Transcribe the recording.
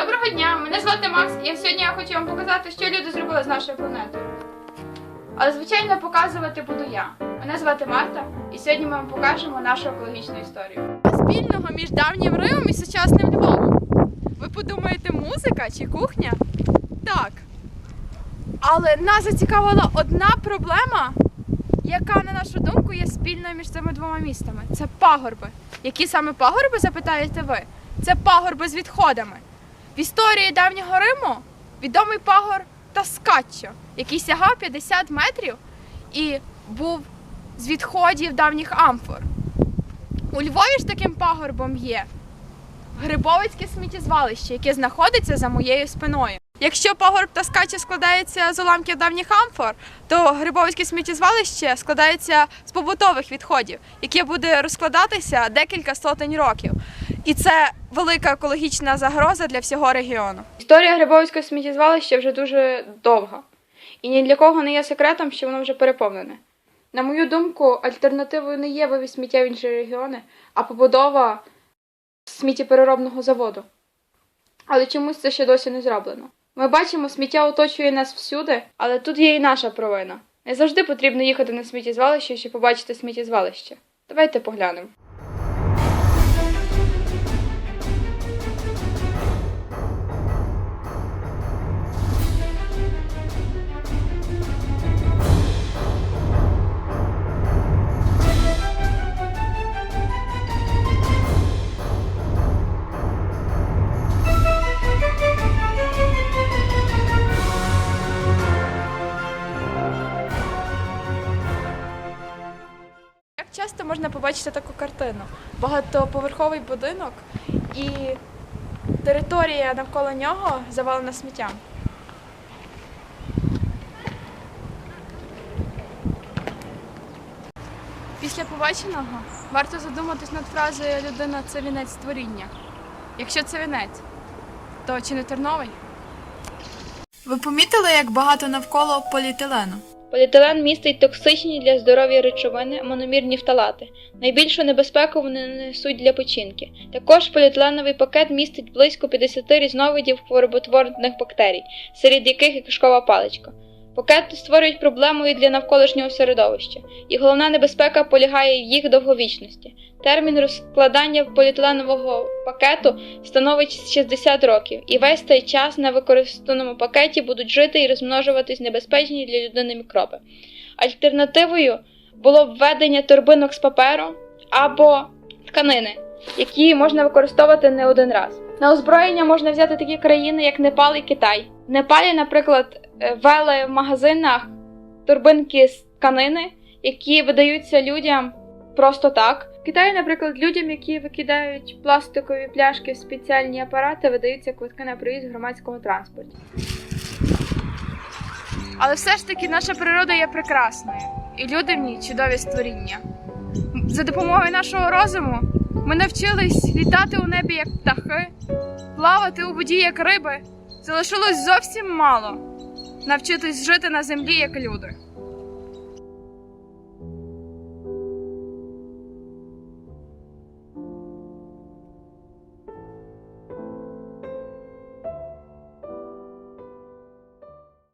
Доброго дня! Мене звати Макс, і сьогодні я хочу вам показати, що люди зробили з нашою планетою. Але, звичайно, показувати буду я. Мене звати Марта, і сьогодні ми вам покажемо нашу екологічну історію. спільного між давнім Римом і сучасним Львовом? Ви подумаєте, музика чи кухня? Так. Але нас зацікавила одна проблема, яка, на нашу думку, є спільною між цими двома містами. Це пагорби. Які саме пагорби, запитаєте ви? Це пагорби з відходами. В історії давнього Риму відомий пагор Таскаччо, який сягав 50 метрів і був з відходів давніх амфор. У Львові ж таким пагорбом є Грибовицьке сміттєзвалище, яке знаходиться за моєю спиною. Якщо пагорб Таскача складається з уламків давніх амфор, то Грибовицьке сміттєзвалище складається з побутових відходів, яке буде розкладатися декілька сотень років. І це велика екологічна загроза для всього регіону. Історія Грибовського сміттєзвалища вже дуже довга, і ні для кого не є секретом, що воно вже переповнене. На мою думку, альтернативою не є вивіз сміття в інші регіони, а побудова сміттєпереробного заводу. Але чомусь це ще досі не зроблено. Ми бачимо, сміття оточує нас всюди, але тут є і наша провина. Не завжди потрібно їхати на сміттєзвалище, щоб побачити сміттєзвалище. Давайте поглянемо. Часто можна побачити таку картину? Багатоповерховий будинок і територія навколо нього завалена сміттям. Після побаченого варто задуматись над фразою людина це вінець створіння. Якщо це вінець, то чи не терновий? Ви помітили, як багато навколо поліетилену? Поліетилен містить токсичні для здоров'я речовини, мономірні фталати. Найбільшу небезпеку вони несуть для печінки. Також поліетиленовий пакет містить близько 50 різновидів хвороботворних бактерій, серед яких і кишкова паличка. Пакети створюють проблему і для навколишнього середовища, і головна небезпека полягає в їх довговічності. Термін розкладання поліетиленового пакету становить 60 років, і весь той час на використаному пакеті будуть жити і розмножуватись небезпечні для людини мікроби. Альтернативою було введення торбинок з паперу або тканини, які можна використовувати не один раз. На озброєння можна взяти такі країни, як Непал і Китай. В Непалі, наприклад, е, ввели в магазинах торбинки з тканини, які видаються людям просто так. В Китаї, наприклад, людям, які викидають пластикові пляшки в спеціальні апарати, видаються квитки на проїзд в громадському транспорті. Але все ж таки наша природа є прекрасною, і люди в ній чудові створіння. За допомогою нашого розуму ми навчились літати у небі як птахи, плавати у воді як риби. Залишилось зовсім мало навчитись жити на землі як люди.